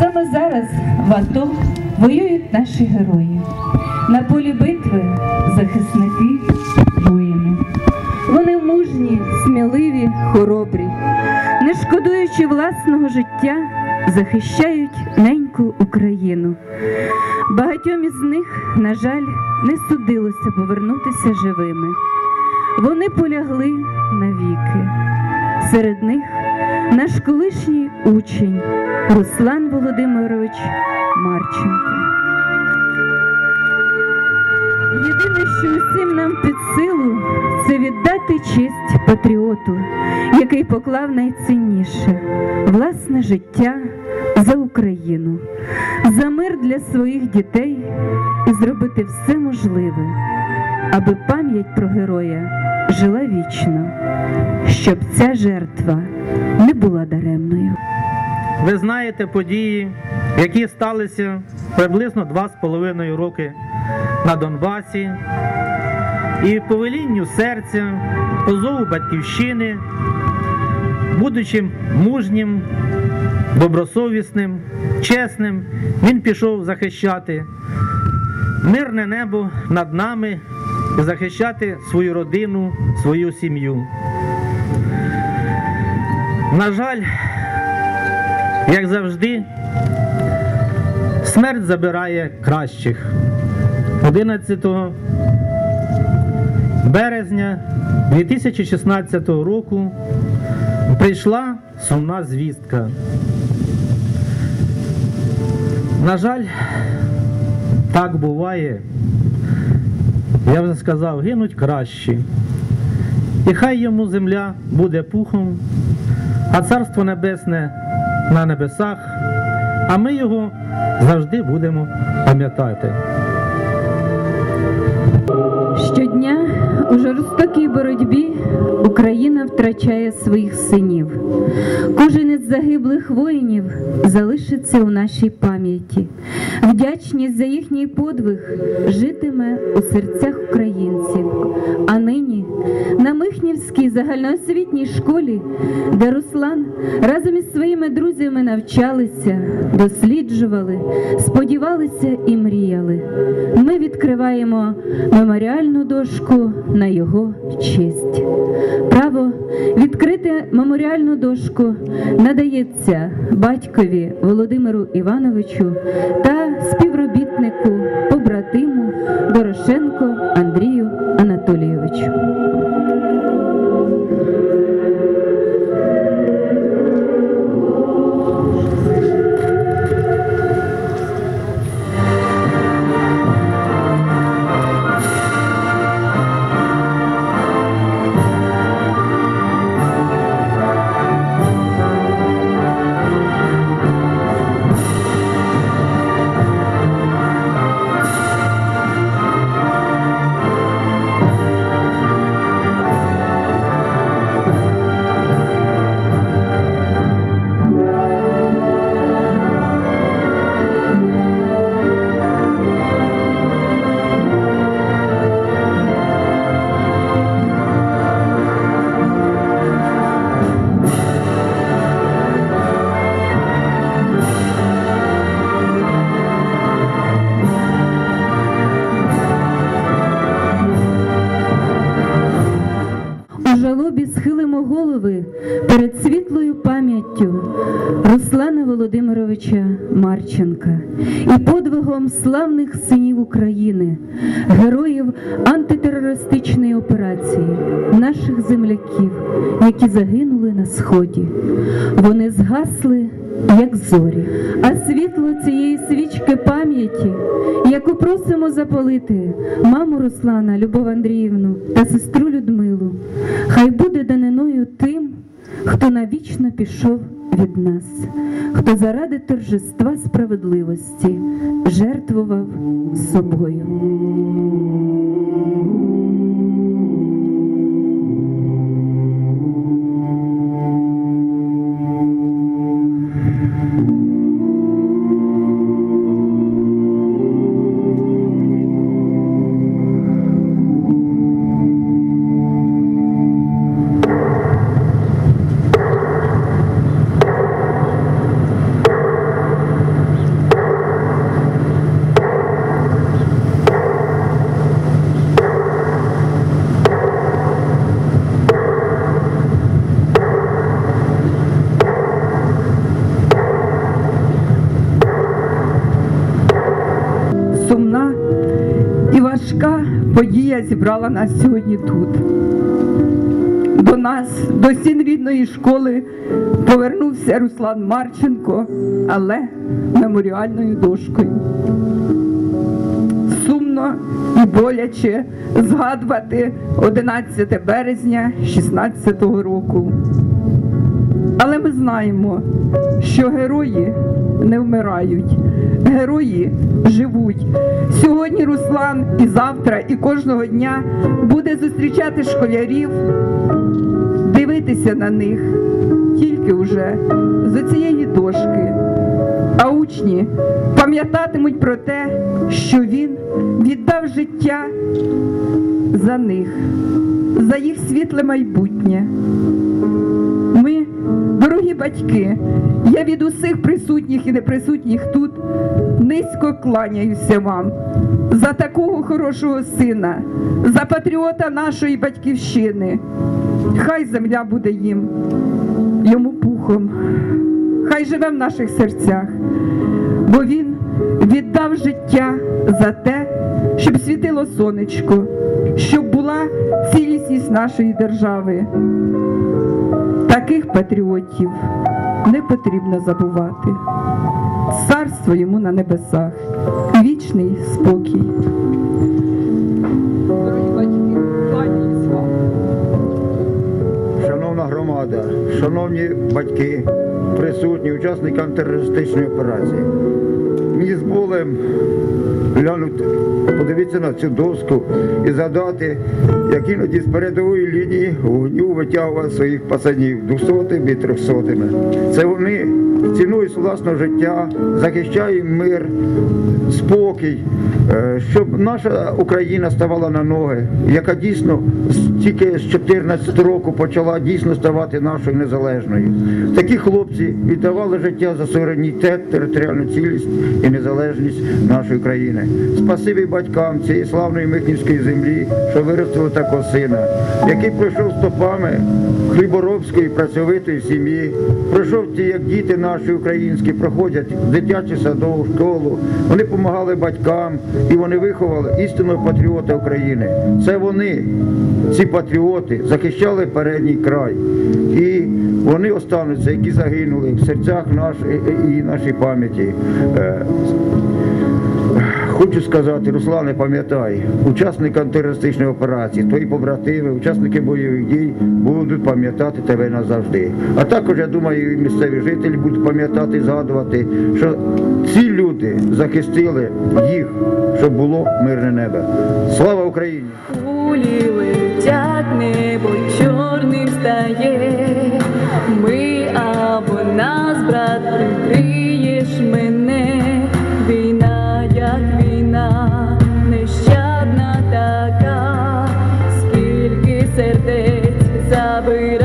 Саме зараз в АТО воюють наші герої. На полі битви захисники, воїни. Вони мужні, сміливі, хоробрі, не шкодуючи власного життя, захищають неньку Україну. Багатьом із них, на жаль, не судилося повернутися живими. Вони полягли навіки. Серед них наш колишній учень Руслан Володимирович Марченко. Єдине, що усім нам під силу, це віддати честь патріоту, який поклав найцінніше власне життя за Україну, за мир для своїх дітей і зробити все можливе, аби пам'ять про героя жила вічно, щоб ця жертва не була даремною. Ви знаєте події, які сталися приблизно два з половиною роки на Донбасі. І по велінню серця, по зову батьківщини, будучи мужнім, добросовісним, чесним, він пішов захищати мирне небо над нами і захищати свою родину, свою сім'ю. На жаль, як завжди, смерть забирає кращих. 11 березня 2016 року прийшла сумна звістка. На жаль, так буває. Я вже сказав, гинуть кращі. І хай йому земля буде пухом, а царство небесне на небесах, а ми його завжди будемо пам'ятати. Щодня у жорстокій боротьбі Україна втрачає своїх синів. Кожен із загиблих воїнів залишиться у нашій пам'яті. Вдячність за їхній подвиг житиме у серцях українців. А нині на Михнівській загальноосвітній школі, де Руслан разом із своїми друзями навчалися, досліджували, сподівалися і мріяли. Ми відкриваємо меморіальну дошку на його честь. Право відкрити меморіальну дошку надається батькові Володимиру Івановичу та співробітнику, побратиму Дорошенко Андрію Анатолійовичу. Руслана Володимировича Марченка і подвигом славних синів України, героїв антитерористичної операції, наших земляків, які загинули на сході. Вони згасли. Як зорі, а світло цієї свічки пам'яті, яку просимо запалити маму Руслана, Любов Андріївну та сестру Людмилу, хай буде даниною тим, хто навічно пішов від нас, хто заради торжества справедливості жертвував собою. Подія зібрала нас сьогодні тут. До нас, до стін рідної школи, повернувся Руслан Марченко, але меморіальною дошкою. Сумно і боляче згадувати 11 березня 16-го року. Але ми знаємо, що герої не вмирають, герої живуть. Сьогодні Руслан і завтра, і кожного дня буде зустрічати школярів, дивитися на них тільки вже з цієї дошки. А учні пам'ятатимуть про те, що він віддав життя за них, за їх світле майбутнє. Ми, батьки, я від усіх присутніх і неприсутніх тут низько кланяюся вам за такого хорошого сина, за патріота нашої батьківщини. Хай земля буде їм, йому пухом, хай живе в наших серцях, бо він віддав життя за те, щоб світило сонечко, щоб була цілісність нашої держави. Таких патріотів не потрібно забувати. Царство йому на небесах, вічний спокій. Шановна громада, шановні батьки, присутні, учасники антитерористичної операції. Мені з болем глянути, подивитися на цю доску і згадати, як іноді з передової лінії вогню витягував своїх пацанів двохсотими і трьохсотими. Це вони цінують власного життя, захищають мир, спокій, е, щоб наша Україна ставала на ноги, яка дійсно тільки з 14 року почала дійсно ставати нашою незалежною. Такі хлопці віддавали життя за суверенітет, територіальну цілість і незалежність нашої країни. Спасибі батькам цієї славної Михнівської землі, що виростили такого сина, який пройшов стопами хліборобської працьовитої сім'ї, пройшов ті, як діти наші українські проходять дитячий садок, школу. Вони допомагали батькам і вони виховали істинного патріота України. Це вони, ці патріоти, захищали передній край. І вони остануться, які загинули в серцях нашої і нашій пам'яті. Хочу сказати, Руслане, пам'ятай, учасники антитерористичної операції, твої побратими, учасники бойових дій будуть пам'ятати тебе назавжди. А також, я думаю, і місцеві жителі будуть пам'ятати і згадувати, що ці люди захистили їх, щоб було мирне небо. Слава Україні! Кулі летять, небо чорним стає, Hallelujah.